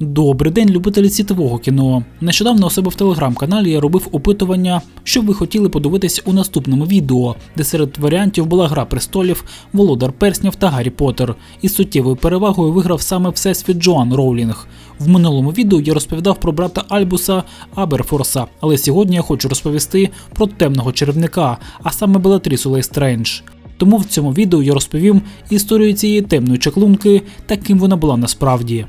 Добрий день, любителі світового кіно. Нещодавно у себе в телеграм-каналі я робив опитування, що ви хотіли подивитись у наступному відео, де серед варіантів була Гра престолів, Володар Перснів та Гаррі Поттер. Із суттєвою перевагою виграв саме Всесвіт Джоан Роулінг. В минулому відео я розповідав про брата Альбуса Аберфорса, але сьогодні я хочу розповісти про темного чарівника, а саме Белатрісу Лейстрендж. Тому в цьому відео я розповім історію цієї темної чаклунки та ким вона була насправді.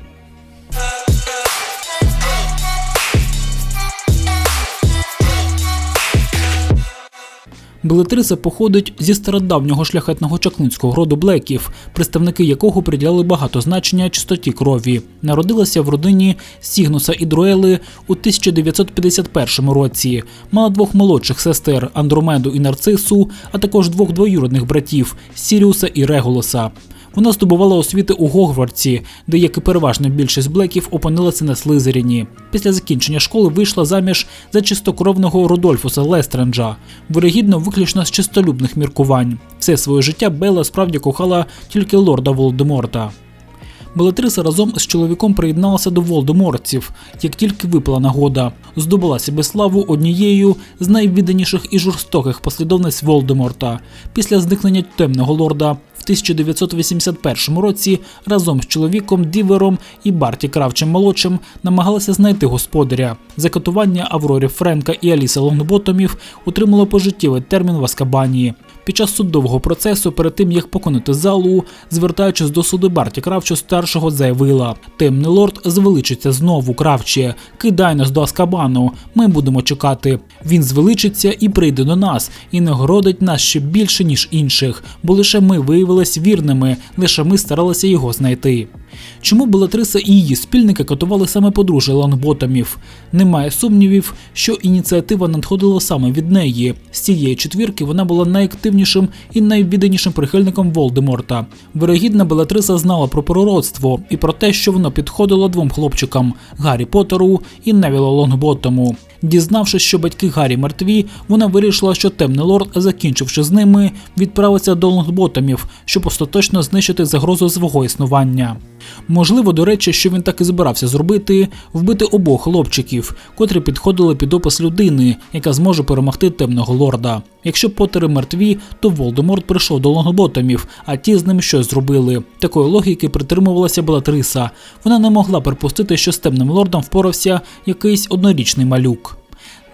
Белатриса походить зі стародавнього шляхетного чаклунського роду Блеків, представники якого приділяли багато значення чистоті крові. Народилася в родині Сігнуса і Друели у 1951 році. Мала двох молодших сестер Андромеду і Нарцису, а також двох двоюродних братів Сіріуса і Регулоса. Вона здобувала освіти у Гогвартсі, де, як і переважна більшість блеків, опинилася на Слизеріні. Після закінчення школи вийшла заміж за чистокровного Рудольфуса Лестренджа, вирогідно виключно з чистолюбних міркувань. Все своє життя Белла справді кохала тільки лорда Волдеморта. Белатриса разом з чоловіком приєдналася до Волдемортців, як тільки випала нагода, здобула собі славу однією з найвідданіших і жорстоких послідовниць Волдеморта. Після зникнення темного лорда в 1981 році разом з чоловіком Дівером і Барті Кравчем молодшим намагалася знайти господаря. Закатування Аврорі Френка і Аліса Лонгботомів утримало пожиттєвий термін в Аскабані. Під час судового процесу, перед тим як поконати залу, звертаючись до суду Барті Кравчу старшого, заявила: Темний лорд звеличиться знову, кравче, кидай нас до Аскабану. Ми будемо чекати. Він звеличиться і прийде до нас, і нагородить нас ще більше, ніж інших, бо лише ми виявились вірними, лише ми старалися його знайти. Чому Белатриса і її спільники катували саме подружжя Лангботомів? Немає сумнівів, що ініціатива надходила саме від неї. З цієї четвірки вона була найактивнішим і найвідданішим прихильником Волдеморта. Вирогідна Белатриса знала про пророцтво і про те, що воно підходило двом хлопчикам Гаррі Поттеру і Невілу Лонгботому. Дізнавшись, що батьки Гаррі мертві, вона вирішила, що темний лорд, закінчивши з ними, відправиться до лонгботомів, щоб остаточно знищити загрозу свого існування. Можливо, до речі, що він так і збирався зробити вбити обох хлопчиків, котрі підходили під опис людини, яка зможе перемогти темного лорда. Якщо Поттери мертві, то Волдеморт прийшов до лонгботомів, а ті з ним щось зробили. Такої логіки притримувалася Белатриса. Вона не могла припустити, що з темним лордом впорався якийсь однорічний малюк.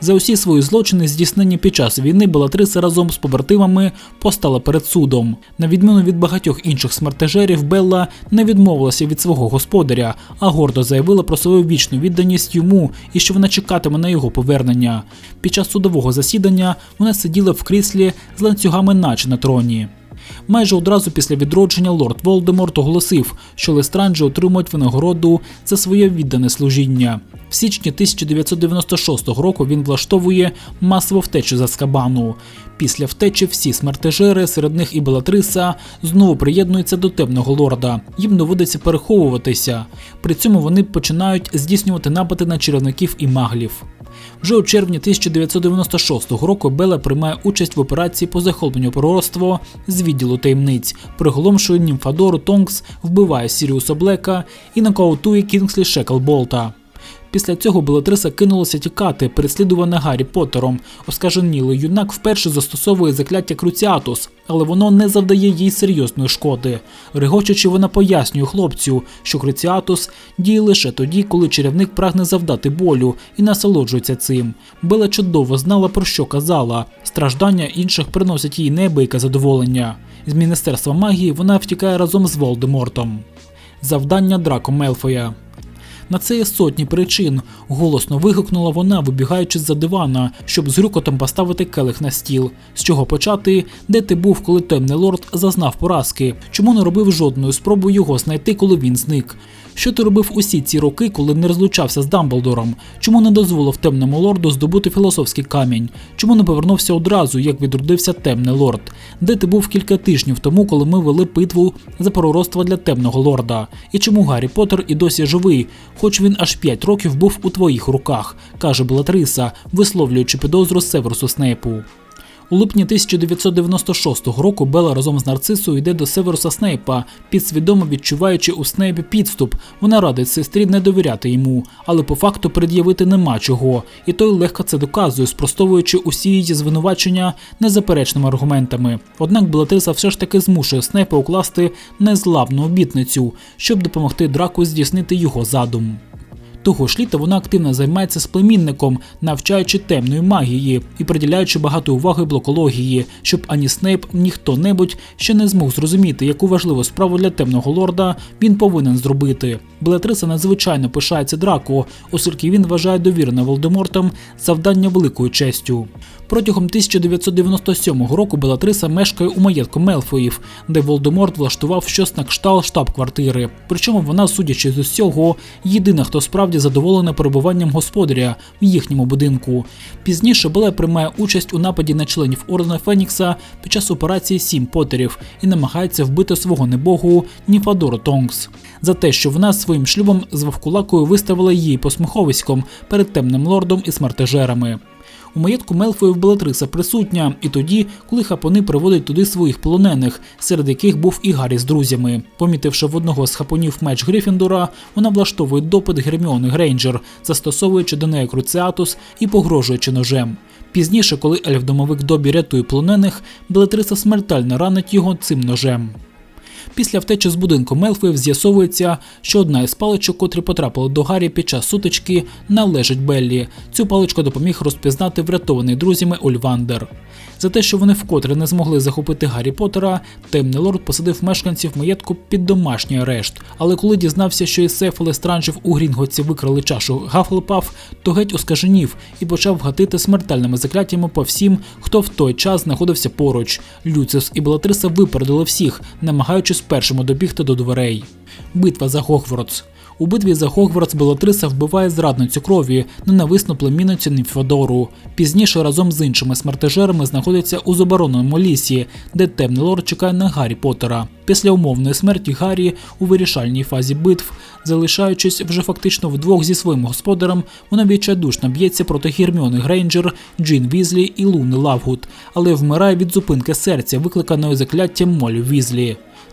За усі свої злочини, здійснені під час війни, Белатриса разом з побратимами постала перед судом. На відміну від багатьох інших смертежерів, Белла не відмовилася від свого господаря, а гордо заявила про свою вічну відданість йому і що вона чекатиме на його повернення. Під час судового засідання вона сиділа в кріслі з ланцюгами наче на троні. Майже одразу після відродження лорд Волдеморт оголосив, що Лестранджі отримують винагороду за своє віддане служіння. В січні 1996 року він влаштовує масову втечу з Аскабану. Після втечі всі смертежери, серед них і Белатриса, знову приєднуються до темного лорда. Їм доводиться переховуватися. При цьому вони починають здійснювати напади на чарівників і маглів. Вже у червні 1996 року Бела приймає участь в операції по захопленню пророцтва з відділу таємниць, приголомшує Німфадору Тонкс, вбиває Сіріуса Блека і нокаутує Кінгслі Шеклболта. Після цього Белатриса кинулася тікати, переслідувана Гаррі Поттером. Оскаженілий юнак вперше застосовує закляття Круціатус, але воно не завдає їй серйозної шкоди. Регочучи, вона пояснює хлопцю, що Круціатус діє лише тоді, коли чарівник прагне завдати болю і насолоджується цим. Бела чудово знала про що казала. Страждання інших приносять їй неабияке задоволення. З міністерства магії вона втікає разом з Волдемортом. Завдання Драко Мелфоя. На це є сотні причин. Голосно вигукнула вона, вибігаючи з-за дивана, щоб з грюкотом поставити келих на стіл. З чого почати, де ти був, коли темний лорд зазнав поразки? Чому не робив жодної спроби його знайти, коли він зник? Що ти робив усі ці роки, коли не розлучався з Дамблдором? Чому не дозволив темному лорду здобути філософський камінь? Чому не повернувся одразу, як відродився темний лорд? Де ти був кілька тижнів тому, коли ми вели питву за пророцтва для темного лорда? І чому Гаррі Поттер і досі живий, хоч він аж 5 років був у твоїх руках, каже Белатриса, висловлюючи підозру Северусу Снейпу. У липні 1996 року Бела разом з нарцисою йде до Северуса Снейпа, підсвідомо відчуваючи у Снейпі підступ. Вона радить сестрі не довіряти йому, але по факту пред'явити нема чого, і той легко це доказує, спростовуючи усі її звинувачення незаперечними аргументами. Однак Белатриса все ж таки змушує Снейпа укласти незламну обітницю, щоб допомогти Драку здійснити його задум. Того ж літа вона активно займається з племінником, навчаючи темної магії і приділяючи багато уваги блокології, щоб ані Снейп, ні хто-небудь ще не змог зрозуміти, яку важливу справу для темного лорда він повинен зробити. Белатриса надзвичайно пишається Драко, оскільки він вважає довірене Волдемортом завдання великою честю. Протягом 1997 року Белатриса мешкає у маєтку Мелфоїв, де Волдеморт влаштував щось на кшталт штаб-квартири. Причому вона, судячи з усього, єдина, хто справді задоволена перебуванням господаря в їхньому будинку. Пізніше Беле приймає участь у нападі на членів Ордена Фенікса під час операції Сім Потерів і намагається вбити свого небогу Ніфадору Тонкс. За те, що вона своїм шлюбом з Вовкулакою виставила її посміховиськом перед темним лордом і смертежерами. У маєтку Мелфоїв Белатриса присутня, і тоді, коли хапони приводять туди своїх полонених, серед яких був і Гаррі з друзями. Помітивши в одного з хапонів меч Грифіндора, вона влаштовує допит Герміони Грейнджер, застосовуючи до неї круціатус і погрожуючи ножем. Пізніше, коли ельф-домовик Добі рятує полонених, Белатриса смертельно ранить його цим ножем. Після втечі з будинку Мелфоїв з'ясовується, що одна із паличок, котрі потрапили до Гаррі під час сутички, належить Беллі. Цю паличку допоміг розпізнати врятований друзями Ольвандер. За те, що вони вкотре не змогли захопити Гаррі Поттера, темний лорд посадив мешканців маєтку під домашній арешт. Але коли дізнався, що із сейфу Лестранжів у Грінготці викрали чашу Гафлепаф, то геть оскаженів і почав гатити смертельними закляттями по всім, хто в той час знаходився поруч. Люциус і Белатриса випередили всіх, намагаючись першими добігти до дверей. Битва за Гогвардс. У битві за Хогвартс Белатриса вбиває зрадницю крові, ненависну племінницю Німфодору. Пізніше разом з іншими смертежерами знаходиться у забороненому лісі, де темний лорд чекає на Гаррі Поттера. Після умовної смерті Гаррі у вирішальній фазі битв, залишаючись вже фактично вдвох зі своїм господарем, вона відчайдушно б'ється проти Герміони Грейнджер, Джин Візлі і Луни Лавгуд, але вмирає від зупинки серця, викликаної закляттям Молі Візлі.